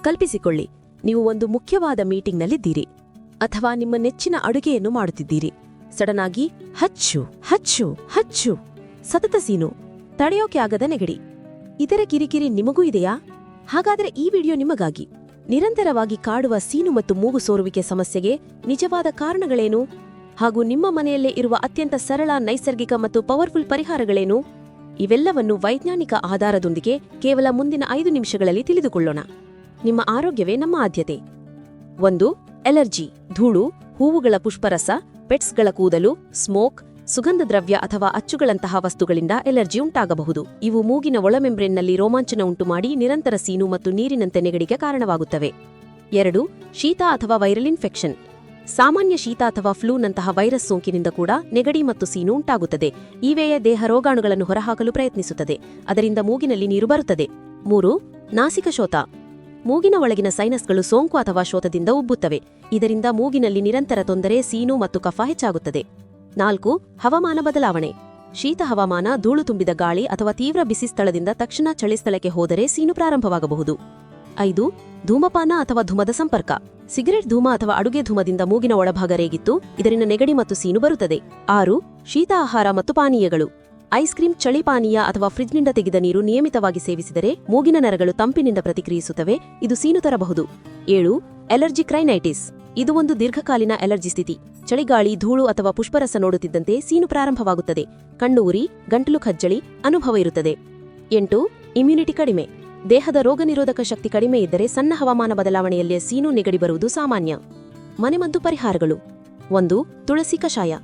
ಕಲ್ಪಿಸಿಕೊಳ್ಳಿ. ನೀವು ಒಂದು ಮುಖ್ಯವಾದ ಮೀಟಿಂಗ್ನಲ್ಲಿದ್ದೀರಿ. ಅಥವಾ ನಿಮ್ಮ ನೆಚ್ಚಿನ ಅಡುಗೆಯನ್ನು ಮಾಡುತ್ತಿದ್ದೀರಿ. ಸಡನ್ ಆಗಿ ಹಚ್ಚು ಹಚ್ಚು ಹಚ್ಚು. ಸತತ ಸೀನು. ತಡೆಯೋಕೆ ಆಗದ ನೆಗಡಿ. ಇದರ ಕಿರಿಕಿರಿ ನಿಮಗೂ ಇದೆಯಾ? ಹಾಗಾದರೆ ಈ ವಿಡಿಯೋ ನಿಮಗಾಗಿ. ನಿರಂತರವಾಗಿ ಕಾಡುವ ಸೀನು ಮತ್ತು ಮೂಗು ಸೋರುವಿಕೆ ಸಮಸ್ಯೆಗೆ ನಿಜವಾದ ಕಾರಣಗಳೇನು? ಹಾಗೂ ನಿಮ್ಮ ಮನೆಯಲ್ಲೇ ಇರುವ ಅತ್ಯಂತ ಸರಳ, ನೈಸರ್ಗಿಕ ಮತ್ತು ಪವರ್ಫುಲ್ ಪರಿಹಾರಗಳೇನು? ಇವೆಲ್ಲವನ್ನು ವೈಜ್ಞಾನಿಕ ಆಧಾರದೊಂದಿಗೆ ಕೇವಲ ಮುಂದಿನ ಐದು ನಿಮಿಷಗಳಲ್ಲಿ ತಿಳಿದುಕೊಳ್ಳೋಣ. ನಿಮ್ಮ ಆರೋಗ್ಯವೇ ನಮ್ಮ ಆದ್ಯತೆ. ಒಂದು, ಎಲರ್ಜಿ, ಧೂಳು, ಹೂವುಗಳ ಪುಷ್ಪರಸ, ಪೆಟ್ಸ್ಗಳ ಕೂದಲು, ಸ್ಮೋಕ್ ಸುಗಂಧ ದ್ರವ್ಯ ಅಥವಾ ಅಚ್ಚುಗಳಂತಹ ವಸ್ತುಗಳಿಂದ ಎಲರ್ಜಿ ಉಂಟಾಗಬಹುದು. ಇವು ಮೂಗಿನ ಒಳಮೆಂಬ್ರೇನ್ನಲ್ಲಿ ರೋಮಾಂಚನ ಉಂಟುಮಾಡಿ ನಿರಂತರ ಸೀನು ಮತ್ತು ನೀರಿನಂತೆ ನೆಗಡಿಗೆ ಕಾರಣವಾಗುತ್ತವೆ. ಎರಡು, ಶೀತ ಅಥವಾ ವೈರಲ್ ಇನ್ಫೆಕ್ಷನ್. ಸಾಮಾನ್ಯ ಶೀತ ಅಥವಾ ಫ್ಲೂನಂತಹ ವೈರಸ್ ಸೋಂಕಿನಿಂದ ಕೂಡ ನೆಗಡಿ ಮತ್ತು ಸೀನು ಉಂಟಾಗುತ್ತದೆ. ಈ ವೇಳೆ ದೇಹ ರೋಗಾಣುಗಳನ್ನು ಹೊರಹಾಕಲು ಪ್ರಯತ್ನಿಸುತ್ತದೆ. ಅದರಿಂದ ಮೂಗಿನಲ್ಲಿ ನೀರು ಬರುತ್ತದೆ. ಮೂರು, ನಾಸಿಕ ಶೋಥ ಮೂಗಿನ ಒಳಗಿನ ಸೈನಸ್ಗಳು ಸೋಂಕು ಅಥವಾ ಶೋಥದಿಂದ ಉಬ್ಬುತ್ತವೆ. ಇದರಿಂದ ಮೂಗಿನಲ್ಲಿ ನಿರಂತರ ತೊಂದರೆ, ಸೀನು ಮತ್ತು ಕಫ ಹೆಚ್ಚಾಗುತ್ತದೆ. ನಾಲ್ಕು, ಹವಾಮಾನ ಬದಲಾವಣೆ. ಶೀತ ಹವಾಮಾನ, ಧೂಳು ತುಂಬಿದ ಗಾಳಿ ಅಥವಾ ತೀವ್ರ ಬಿಸಿ ಸ್ಥಳದಿಂದ ತಕ್ಷಣ ಚಳಿ ಸ್ಥಳಕ್ಕೆ ಹೋದರೆ ಸೀನು ಪ್ರಾರಂಭವಾಗಬಹುದು. ಐದು, ಧೂಮಪಾನ ಅಥವಾ ಧೂಮದ ಸಂಪರ್ಕ. ಸಿಗರೆಟ್ ಧೂಮ ಅಥವಾ ಅಡುಗೆ ಧೂಮದಿಂದ ಮೂಗಿನ ಒಳಭಾಗ ರೇಗಿತ್ತು, ಇದರಿಂದ ನೆಗಡಿ ಮತ್ತು ಸೀನು ಬರುತ್ತದೆ. ಆರು, ಶೀತ ಆಹಾರ ಮತ್ತು ಪಾನೀಯಗಳು. ಐಸ್ ಕ್ರೀಂ ಚಳಿಪಾನೀಯ ಅಥವಾ ಫ್ರಿಜ್ನಿಂದ ತೆಗೆದ ನೀರು ನಿಯಮಿತವಾಗಿ ಸೇವಿಸಿದರೆ ಮೂಗಿನ ನರಗಳು ತಂಪಿನಿಂದ ಪ್ರತಿಕ್ರಿಯಿಸುತ್ತವೆ. ಇದು ಸೀನು ತರಬಹುದು. ಏಳು ಎಲರ್ಜಿ ಕ್ರೈನೈಟಿಸ್. ಇದು ಒಂದು ದೀರ್ಘಕಾಲೀನ ಎಲರ್ಜಿ ಸ್ಥಿತಿ. ಚಳಿಗಾಳಿ, ಧೂಳು ಅಥವಾ ಪುಷ್ಪರಸ ನೋಡುತ್ತಿದ್ದಂತೆ ಸೀನು ಪ್ರಾರಂಭವಾಗುತ್ತದೆ. ಕಣ್ಣು ಉರಿ ಗಂಟಲು ಖಜ್ಜಳಿ, ಅನುಭವ ಇರುತ್ತದೆ. ಎಂಟು, ಇಮ್ಯುನಿಟಿ ಕಡಿಮೆ. ದೇಹದ ರೋಗನಿರೋಧಕ ಶಕ್ತಿ ಕಡಿಮೆ ಇದ್ದರೆ ಸಣ್ಣ ಹವಾಮಾನ ಬದಲಾವಣೆಯಲ್ಲಿ ಸೀನು ನೆಗಡಿ ಬರುವುದು ಸಾಮಾನ್ಯ. ಮನೆಮದ್ದು ಪರಿಹಾರಗಳು. ಒಂದು, ತುಳಸಿ ಕಷಾಯ.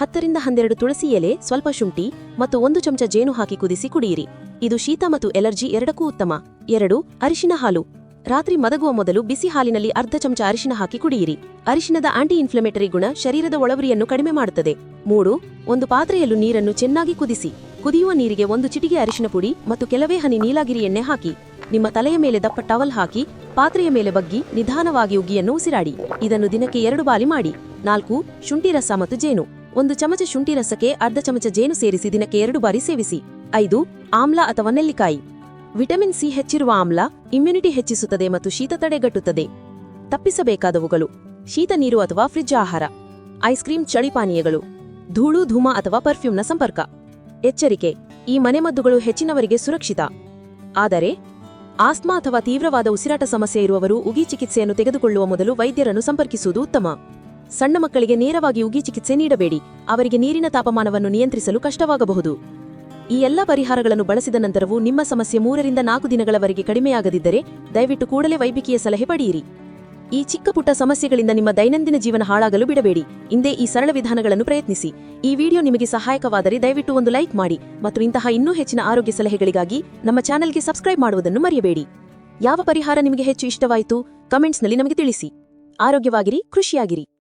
ಹತ್ತರಿಂದ ಹನ್ನೆರಡು ತುಳಸಿ ಎಲೆ, ಸ್ವಲ್ಪ ಶುಂಠಿ ಮತ್ತು ಒಂದು ಚಮಚ ಜೇನು ಹಾಕಿ ಕುದಿಸಿ ಕುಡಿಯಿರಿ. ಇದು ಶೀತ ಮತ್ತು ಎಲರ್ಜಿ ಎರಡಕ್ಕೂ ಉತ್ತಮ. ಎರಡು, ಅರಿಶಿನ ಹಾಲು. ರಾತ್ರಿ ಮದಗುವ ಮೊದಲು ಬಿಸಿ ಹಾಲಿನಲ್ಲಿ ಅರ್ಧ ಚಮಚ ಅರಿಶಿನ ಹಾಕಿ ಕುಡಿಯಿರಿ. ಅರಿಶಿನದ ಆಂಟಿ ಇನ್ಫ್ಲಮೇಟರಿ ಗುಣ ಶರೀರದ ಒಳವರಿಯನ್ನು ಕಡಿಮೆ ಮಾಡುತ್ತದೆ. ಮೂರು, ಒಂದು ಪಾತ್ರೆಯಲ್ಲೂ ನೀರನ್ನು ಚೆನ್ನಾಗಿ ಕುದಿಸಿ. ಕುದಿಯುವ ನೀರಿಗೆ ಒಂದು ಚಿಟಿಗೆ ಅರಿಶಿನ ಪುಡಿ ಮತ್ತು ಕೆಲವೇ ಹನಿ ನೀಲಾಗಿರಿ ಎಣ್ಣೆ ಹಾಕಿ. ನಿಮ್ಮ ತಲೆಯ ಮೇಲೆ ದಪ್ಪ ಟವಲ್ ಹಾಕಿ, ಪಾತ್ರೆಯ ಮೇಲೆ ಬಗ್ಗಿ ನಿಧಾನವಾಗಿ ಉಗಿಯನ್ನು ಉಸಿರಾಡಿ. ಇದನ್ನು ದಿನಕ್ಕೆ ಎರಡು ಬಾರಿ ಮಾಡಿ. ನಾಲ್ಕು, ಶುಂಠಿ ರಸ ಮತ್ತು ಜೇನು. ಒಂದು ಚಮಚ ಶುಂಠಿ ರಸಕ್ಕೆ ಅರ್ಧ ಚಮಚ ಜೇನು ಸೇರಿಸಿ ದಿನಕ್ಕೆ ಎರಡು ಬಾರಿ ಸೇವಿಸಿ. ಐದು, ಆಮ್ಲ ಅಥವಾ ನೆಲ್ಲಿಕಾಯಿ. ವಿಟಮಿನ್ ಸಿ ಹೆಚ್ಚಿರುವ ಆಮ್ಲ ಇಮ್ಯುನಿಟಿ ಹೆಚ್ಚಿಸುತ್ತದೆ ಮತ್ತು ಶೀತ ತಡೆಗಟ್ಟುತ್ತದೆ. ತಪ್ಪಿಸಬೇಕಾದವುಗಳು. ಶೀತ ನೀರು ಅಥವಾ ಫ್ರಿಜ್ ಆಹಾರ. ಐಸ್ ಕ್ರೀಂ ಚಳಿ ಪಾನೀಯಗಳು. ಧೂಳು, ಧೂಮ ಅಥವಾ ಪರ್ಫ್ಯೂಮ್ನ ಸಂಪರ್ಕ. ಎಚ್ಚರಿಕೆ. ಈ ಮನೆಮದ್ದುಗಳು ಹೆಚ್ಚಿನವರಿಗೆ ಸುರಕ್ಷಿತ. ಆದರೆ ಆಸ್ಮಾ ಅಥವಾ ತೀವ್ರವಾದ ಉಸಿರಾಟ ಸಮಸ್ಯೆ ಇರುವವರು ಉಗಿ ಚಿಕಿತ್ಸೆಯನ್ನು ತೆಗೆದುಕೊಳ್ಳುವ ಮೊದಲು ವೈದ್ಯರನ್ನು ಸಂಪರ್ಕಿಸುವುದು ಉತ್ತಮ. ಸಣ್ಣ ಮಕ್ಕಳಿಗೆ ನೇರವಾಗಿ ಉಗಿ ಚಿಕಿತ್ಸೆ ನೀಡಬೇಡಿ. ಅವರಿಗೆ ನೀರಿನ ತಾಪಮಾನವನ್ನು ನಿಯಂತ್ರಿಸಲು ಕಷ್ಟವಾಗಬಹುದು. ಈ ಎಲ್ಲ ಪರಿಹಾರಗಳನ್ನು ಬಳಸಿದ ನಂತರವೂ ನಿಮ್ಮ ಸಮಸ್ಯೆ ಮೂರರಿಂದ ನಾಲ್ಕು ದಿನಗಳವರೆಗೆ ಕಡಿಮೆಯಾಗದಿದ್ದರೆ ದಯವಿಟ್ಟು ಕೂಡಲೇ ವೈದ್ಯಕೀಯ ಸಲಹೆ ಪಡೆಯಿರಿ. ಈ ಚಿಕ್ಕ ಪುಟ್ಟ ಸಮಸ್ಯೆಗಳಿಂದ ನಿಮ್ಮ ದೈನಂದಿನ ಜೀವನ ಹಾಳಾಗಲು ಬಿಡಬೇಡಿ. ಇಂದೇ ಈ ಸರಳ ವಿಧಾನಗಳನ್ನು ಪ್ರಯತ್ನಿಸಿ. ಈ ವಿಡಿಯೋ ನಿಮಗೆ ಸಹಾಯಕವಾದರೆ ದಯವಿಟ್ಟು ಒಂದು ಲೈಕ್ ಮಾಡಿ ಮತ್ತು ಇಂತಹ ಇನ್ನೂ ಹೆಚ್ಚಿನ ಆರೋಗ್ಯ ಸಲಹೆಗಳಿಗಾಗಿ ನಮ್ಮ ಚಾನೆಲ್ಗೆ ಸಬ್ಸ್ಕ್ರೈಬ್ ಮಾಡುವುದನ್ನು ಮರೆಯಬೇಡಿ. ಯಾವ ಪರಿಹಾರ ನಿಮಗೆ ಹೆಚ್ಚು ಇಷ್ಟವಾಯಿತು, ಕಮೆಂಟ್ಸ್ನಲ್ಲಿ ನಮಗೆ ತಿಳಿಸಿ. ಆರೋಗ್ಯವಾಗಿರಿ ಖುಷಿಯಾಗಿರಿ